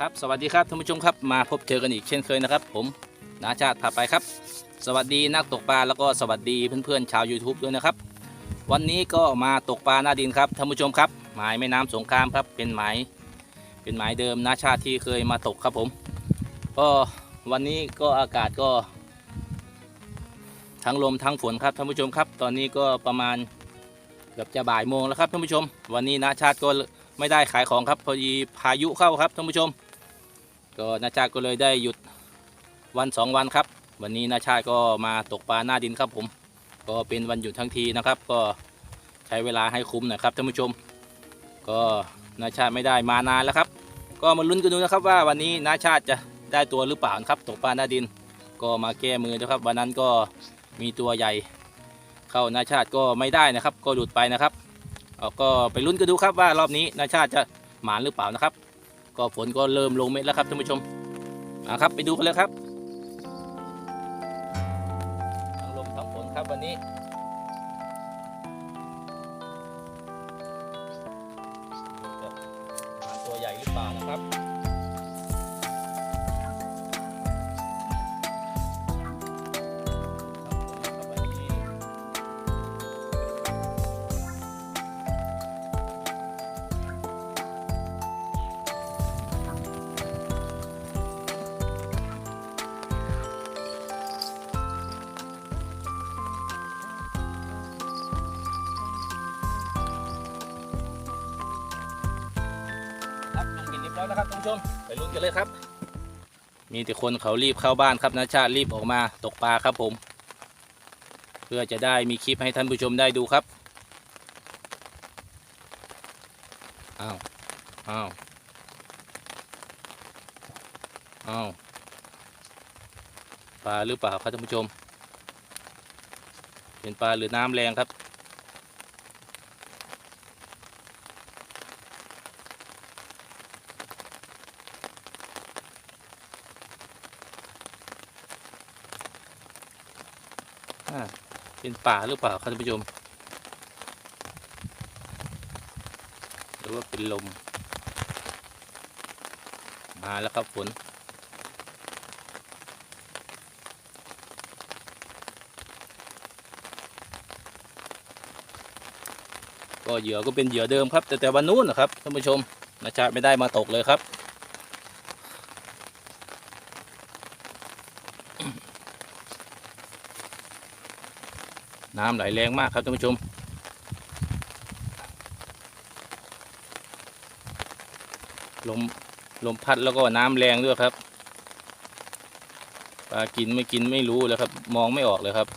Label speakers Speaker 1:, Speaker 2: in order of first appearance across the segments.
Speaker 1: ครับสวัสดีครับท่านผู้ชมครับมาพบเจอกันอีกเช่นเคยนะครับ ผมนาชาติพาไปครับ สวัสดีนักตกปลาแล้วก็สวัสดีเพื่อนๆชาว YouTube ด้วยนะครับ วันนี้ก็มาตกปลาหน้าดินครับท่านผู้ชมครับ หมายแม่น้ำสงครามครับเป็นหมายเป็นหมายเดิมนาชาติที่เคยมาตกครับผม ก็วันนี้ก็อากาศก็ ทั้งลมทั้งฝนครับท่านผู้ชมครับ ตอนนี้ก็ประมาณเกือบจะบ่ายโมงแล้วครับท่านผู้ชม วันนี้นาชาติก็ไม่ได้ขายของครับพอดีพายุเข้าครับท่านผู้ชม ก็นาชาติก็เลยได้หยุดวันสองวันครับ วันนี้นาชาติก็มาตกปลาหน้าดินครับผม ก็เป็นวันหยุดทั้งทีนะครับ ก็ใช้เวลาให้คุ้มนะครับท่านผู้ชม ก็นาชาติไม่ได้มานานแล้วครับ ก็มาลุ้นกันดูนะครับว่าวันนี้นาชาติจะได้ตัวหรือเปล่าครับตกปลาหน้าดิน ก็มาแก้มือนะครับ วันนั้นก็มีตัวใหญ่ เข้านาชาติก็ไม่ได้นะครับ ก็หลุดไปนะครับเอาก็ไปลุ้นกันดูครับว่ารอบนี้นาชาติจะหมานหรือเปล่านะครับ ก็ฝนก็เริ่มลงเม็ดแล้วครับท่านผู้ชมอะครับไปดูกันเลยครับทั้งลมทั้งฝนครับวันนี้ ชม ไปลุ้นกันเลยครับ มีแต่คนเขารีบเข้าบ้านครับนะชาติรีบออกมาตกปลาครับผม เพื่อจะได้มีคลิปให้ท่านผู้ชมได้ดูครับอ้าวอ้าวอ้าวปลาหรือเปล่าครับท่านผู้ชม เป็นปลาหรือน้ำแรงครับ เป็นป่าหรือเปล่าครับท่านผู้ชม หรือว่าเป็นลม มาแล้วครับฝนก็เหยื่อก็เป็นเหยื่อเดิมครับ แต่แต่วันนู้นนะครับท่านผู้ชมนะชาไม่ได้มาตกเลยครับ น้ำไหลแรงมากครับท่านผู้ชม ลมลมพัดแล้วก็น้ำแรงด้วยครับปลากินไม่กินไม่รู้เลยครับ มองไม่ออกเลยครับ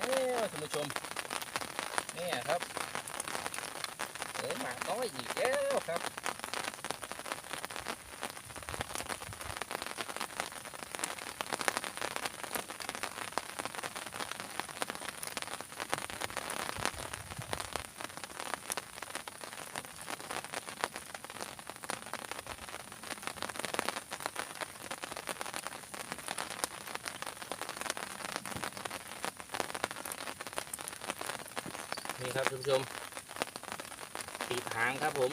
Speaker 1: เอ้ยท่านผู้ชมเนี่ยครับเอ๋หมาน้อยอีกแล้วครับ นี่ ครับท่านผู้ชมปีกหางครับผม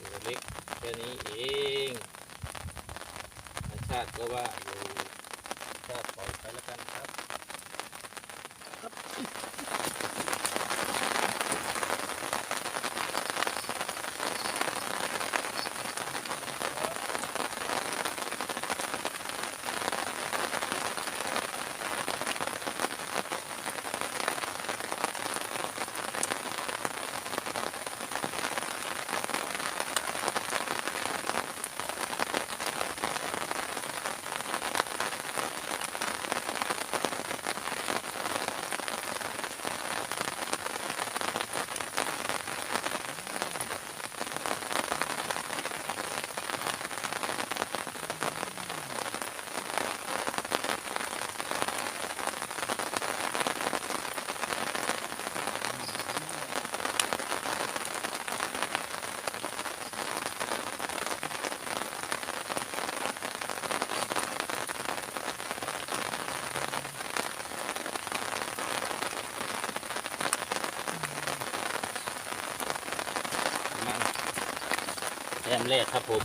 Speaker 1: ตัวเล็กแค่นี้เองธรรมชาติก็ว่าอยู่แค่ก็ปล่อยไปแล้วกันครับมัน แต้มแรกครับผม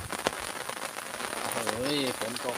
Speaker 2: โอ้ยฝนตก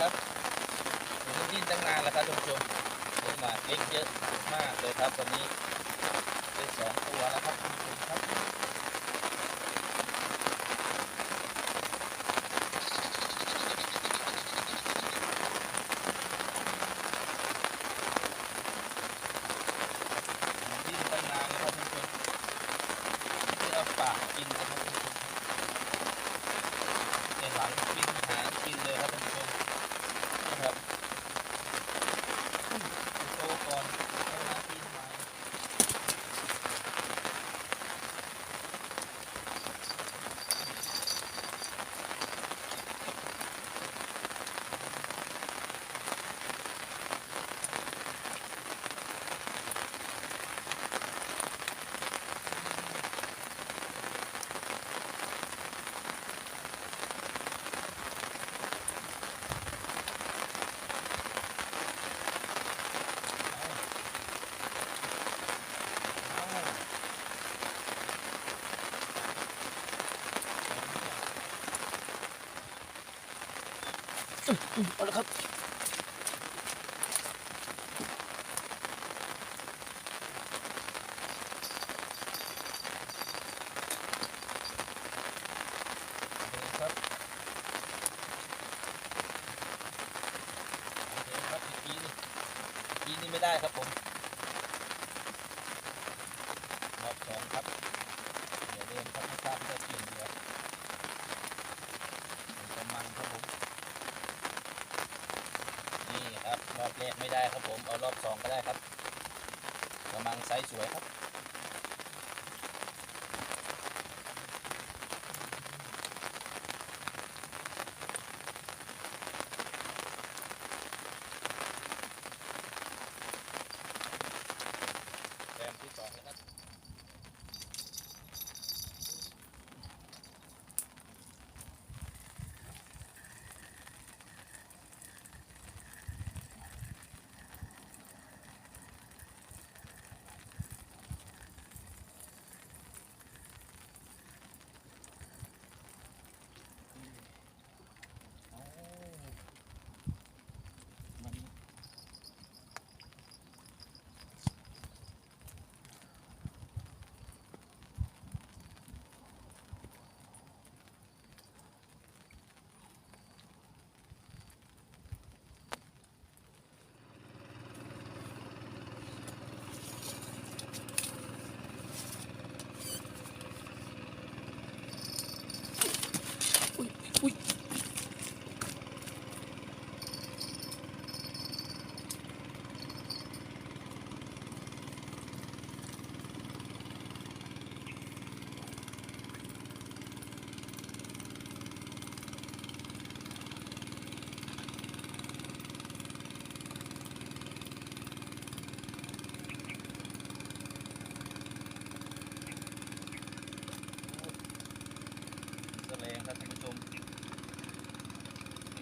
Speaker 1: ครับผมดิ้น ตั้งนานแล้วครับท่านผู้ชมผมมาเล็กเยอะมากเลยครับตอนนี้ได้สองตัวแล้วครับท่านผู้ชมครับดิ้นตั้งนานแล้วครับท่านผู้ชมที่เอาปากกินนะครับท่านผู้ชมในหลังกินหางกินเลยครับท่านผู้ชมนะครับโตก่อนเอามากินใหม่
Speaker 2: เอาละครับ
Speaker 1: ครับโอเคครับอีนี่อีนี่ไม่ได้ครับผมรอบสองครับเดี๋ยวเดินครับไม่ทราบได้เปลี่ยนเรือเป็นกำมังครับผมนี่ครับรอบ แรกไม่ได้ครับผมเอารอบสองก็ได้ครับกำมังไซส์สวยครับ แต้มที่สองนะครับ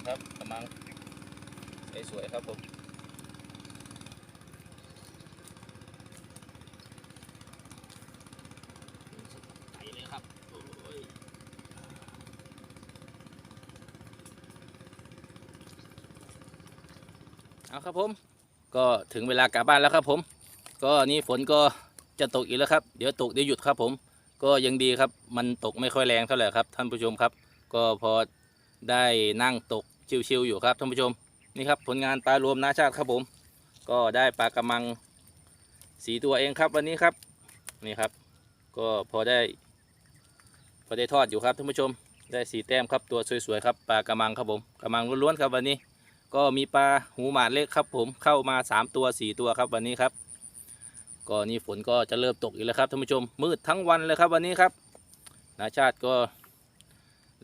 Speaker 1: ระมังสวยๆครับผมไปเลยครับโอ้ยเอาครับผม ก็ถึงเวลากลับบ้านแล้วครับผม ก็นี่ฝนก็จะตกอีกแล้วครับ เดี๋ยวตกเดี๋ยวหยุดครับผม ก็ยังดีครับ มันตกไม่ค่อยแรงเท่าไหร่ครับท่านผู้ชมครับ ก็พอได้นั่งตก ชิวๆอยู่ครับท่านผู้ชมนี่ครับผลงานปลารวมนาชาติครับผม ก็ได้ปลากระมังสีตัวเองครับวันนี้ครับนี่ครับ ก็พอได้พอได้ทอดอยู่ครับท่านผู้ชมได้สีแต้มครับตัวสวยๆครับปลากระมังครับผมกระมังล้วนๆครับวันนี้ ก็มีปลาหูหมาดเล็กครับผมเข้ามาสามตัวสี่ตัวครับวันนี้ครับ ก็นี่ฝนก็จะเริ่มตกอีกแล้วครับท่านผู้ชมมืดทั้งวันเลยครับวันนี้ครับนาชาติก็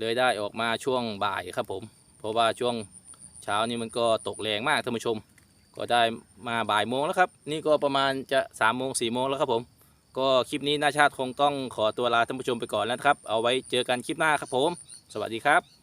Speaker 1: เลยได้ออกมาช่วงบ่ายครับผม เพราะว่าช่วงเช้านี้มันก็ตกแรงมากท่านผู้ชม ก็ได้มาบ่ายโมงแล้วครับ นี่ก็ประมาณจะ3ามโมงสี่โมงแล้วครับผม ก็คลิปนี้นาชาติคงต้องขอตัวลาท่านผู้ชมไปก่อนแล้วครับ เอาไว้เจอกันคลิปหน้าครับผม สวัสดีครับ